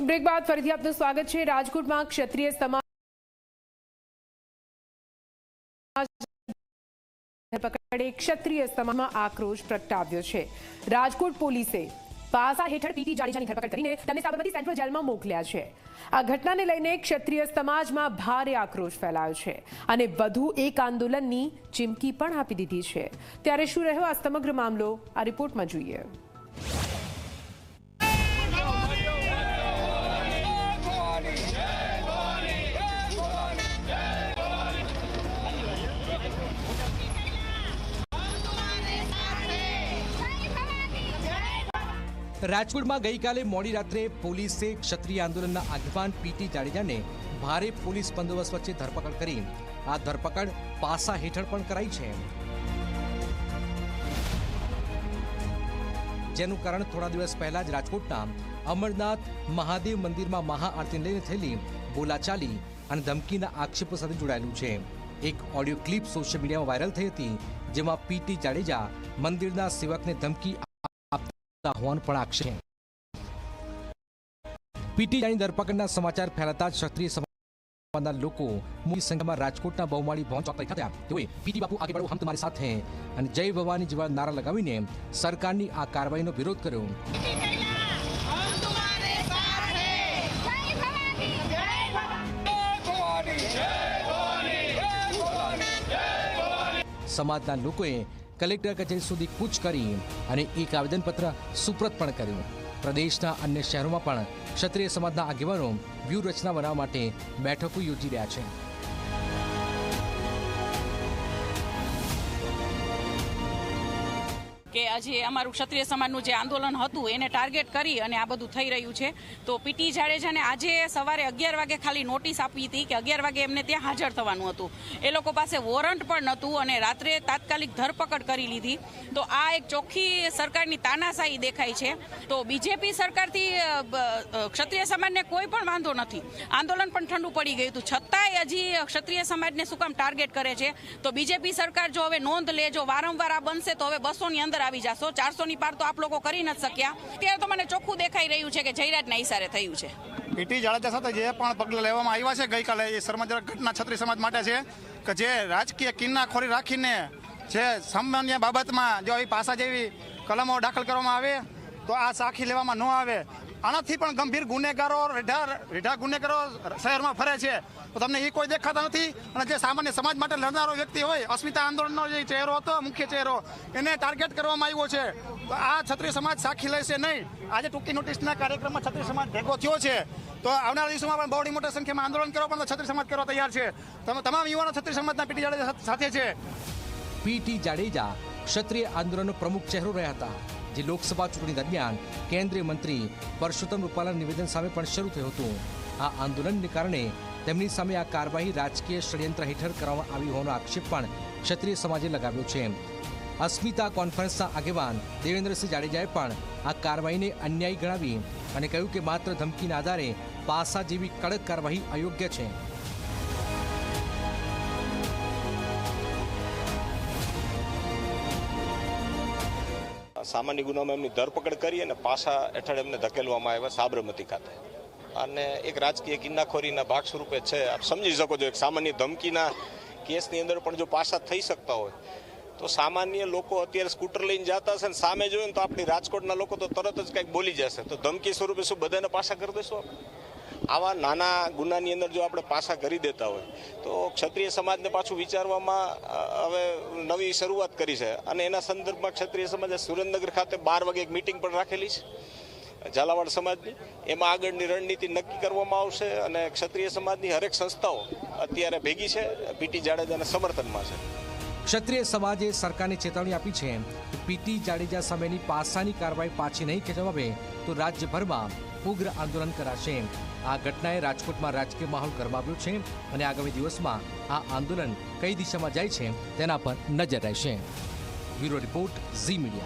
Break બાદ ફરીથી આપનું સ્વાગત છે. રાજકોટમાં ક્ષત્રિય સમાજ ક્ષત્રિય સમાજમાં આક્રોશ પ્રગટાવ્યો છે. રાજકોટ પોલીસે પાસા હેઠળ પીટી જાડેજાની ધરપકડ કરીને તેમને સાબરમતી સેન્ટ્રલ જેલમાં મોકલ્યા છે. આ ઘટનાને લઈને ક્ષત્રિય સમાજમાં ભારે આક્રોશ ફેલાયો છે અને વધુ એક આંદોલનની ચીમકી પણ આપી દીધી છે. ત્યારે શું રહ્યો આ સમગ્ર મામલો? આ રિપોર્ટમાં જોઈએ. રાજકોટમાં ગઈકાલે મોડી રાત્રે પોલીસે ક્ષત્રિય આંદોલનના આગેવાન પીટી જાડેજાને ભારે પોલીસ બંદોબસ્ત વચ્ચે ધરપકડ કરી. આ ધરપકડ પાસા હેઠળ પણ કરાઈ છે. જેનું કારણ થોડા દિવસ પહેલા જ રાજકોટના અમરનાથ મહાદેવ મંદિરમાં મહાઆરતીને લઈને થયેલી બોલાચાલી અને ધમકીના આક્ષેપો સાથે જોડાયેલું છે. એક ઓડિયો ક્લિપ સોશિયલ મીડિયામાં વાયરલ થઈ હતી, જેમાં પીટી જાડેજા મંદિરના સેવકને ધમકી હોવાનું પણ આક્ષેપ પીટીઆઈની ધરપકડના સમાચાર ફેલાતા ક્ષત્રિય સમાજના લોકો મોટી સંખ્યામાં રાજકોટના બહુમાળી ભવન ચોક થયા તેઓએ પીટી બાપુ આગે હમ તમારી સાથે અને જય ભવાની જેવા નારા લગાવીને સરકારની આ કાર્યવાહીનો વિરોધ કર્યો. સમાજના લોકોએ કલેક્ટર કચેરી સુધી કૂચ કરી અને એક આવેદનપત્ર સુપ્રત પણ કર્યું. પ્રદેશના અન્ય શહેરોમાં પણ ક્ષત્રિય સમાજના આગેવાનો વ્યૂહરચના બનાવવા માટે બેઠકો યોજી રહ્યા છે. કે આજે અમારું ક્ષત્રિય સમાજનું જે આંદોલન હતું, એને ટાર્ગેટ કરી અને આ બધું થઈ રહ્યું છે. તો પીટી જાડેજાને આજે સવારે અગિયાર વાગે ખાલી નોટિસ આપી હતી કે અગિયાર વાગે એમને ત્યાં હાજર થવાનું હતું. એ લોકો પાસે વોરંટ પણ નહોતું અને રાત્રે તાત્કાલિક ધરપકડ કરી લીધી. તો આ એક ચોખ્ખી સરકારની તાનાશાહી દેખાય છે. તો બીજેપી સરકારથી ક્ષત્રિય સમાજને કોઈ પણ વાંધો નથી. આંદોલન પણ ઠંડુ પડી ગયું હતું. છતાંય હજી ક્ષત્રિય સમાજને શું કામ ટાર્ગેટ કરે છે? તો બીજેપી સરકાર જો હવે નોંધ લે, જો વારંવાર આ બનશે, તો હવે બસોની અંદર આવી જશો. ચારસો ની પાર તો આપ લોકો કરી નથી શક્યા. અત્યારે તો મને ચોખ્ખું દેખાઈ રહ્યું છે કે જયરાજના ઈશારે થયું છે. પીટી જાડેજા સાથે જે પણ પગલાં લેવામાં આવ્યા છે, ગઈકાલે એ શર્માજનક ઘટના છત્રી સમાજ માટે છે કે જે રાજકીય કિન્નાખોરી રાખીને જે સામાન્ય બાબતમાં જો આવી પાસા જેવી કલમો દાખલ કરવામાં આવે, તો આ સાખી લેવામાં ન આવે. આનાથી પણ ગંભીર ગુનેગારો રીઢા રીઢા ગુનેગારો શહેરમાં ફરે છે. તો તમને એ કોઈ દેખાતા નથી? અને જે સામાન્ય સમાજ માટે લડનારો વ્યક્તિ હોય, અસ્મિતા આંદોલનનો જે ચહેરો હતો, મુખ્ય ચહેરો, એને ટાર્ગેટ કરવામાં આવ્યો છે. તો આ છત્રી સમાજ સાખી લેશે નહીં. આજે ટૂંકી નોટિસના કાર્યક્રમમાં છત્રી સમાજ ભેગો થયો છે. તો આવનારા દિવસોમાં પણ બહુ મોટી સંખ્યામાં આંદોલન કરવા પણ છત્રી સમાજ કરવા તૈયાર છે. તમે તમામ યુવાનો છત્રી સમાજના પીટી જાડેજા સાથે છે. પીટી જાડેજા ક્ષત્રિય આંદોલનનો પ્રમુખ ચહેરો રહ્યા હતા. જે લોકસભા ચૂંટણી દરમિયાન કેન્દ્રીય મંત્રી પરસોત્તમ રૂપાલા નિવેદન સામે પણ શરૂ થયું હતું. આ આંદોલનને કારણે તેમની સામે આ કાર્યવાહી રાજકીય ષડયંત્ર હેઠળ કરવામાં આવી હોવાનો આક્ષેપ પણ ક્ષત્રિય સમાજે લગાવ્યો છે. અસ્મિતા કોન્ફરન્સના આગેવાન દેવેન્દ્રસિંહ જાડેજાએ પણ આ કાર્યવાહીને અન્યાયી ગણાવી અને કહ્યું કે માત્ર ધમકીના આધારે પાસા જેવી કડક કાર્યવાહી અયોગ્ય છે. સામાન્ય ગુનામાં એમની ધરપકડ કરી અને પાછા હેઠળ એમને ધકેલવામાં આવ્યા સાબરમતી ખાતે. અને એક રાજકીય કિન્નાખોરીના ભાગ સ્વરૂપે છે. આપ સમજી શકો છો, એક સામાન્ય ધમકીના કેસની અંદર પણ જો પાછા થઈ શકતા હોય, તો સામાન્ય લોકો અત્યારે સ્કૂટર લઈને જતા હશે ને સામે જોયું તો આપણી રાજકોટના લોકો તો તરત જ કંઈક બોલી જશે. તો ધમકી સ્વરૂપે શું બધાને પાછા કરી દેશું આપણે? આવા નાના ગુનાની અંદર જો આપણે પાછા કરી દેતા હોય, તો ક્ષત્રિય સમાજને પાછું વિચારવામાં હવે નવી શરૂઆત કરી છે. અને એના સંદર્ભમાં ક્ષત્રિય સમાજે સુરેન્દ્રનગર ખાતે બાર વાગે એક મિટિંગ પણ રાખેલી છે, ઝાલાવાડ સમાજની. એમાં આગળની રણનીતિ નક્કી કરવામાં આવશે અને ક્ષત્રિય સમાજની હરેક સંસ્થાઓ અત્યારે ભેગી છે પીટી જાડેજાના સમર્થનમાં છે. ક્ષત્રિય સમાજે સરકારને ચેતવણી આપી છે. પીટી જાડેજા સામેની પાસાની કાર્યવાહી પાછી નહીં ખેંચવામાં તો રાજ્યભરમાં ઉગ્ર આંદોલન કરાશે. આ ઘટનાએ રાજકોટમાં રાજકીય માહોલ ગરમાવ્યો છે અને આગામી દિવસમાં આ આંદોલન કઈ દિશામાં જાય છે તેના પર નજર રહેશે. Bureau report Zee media.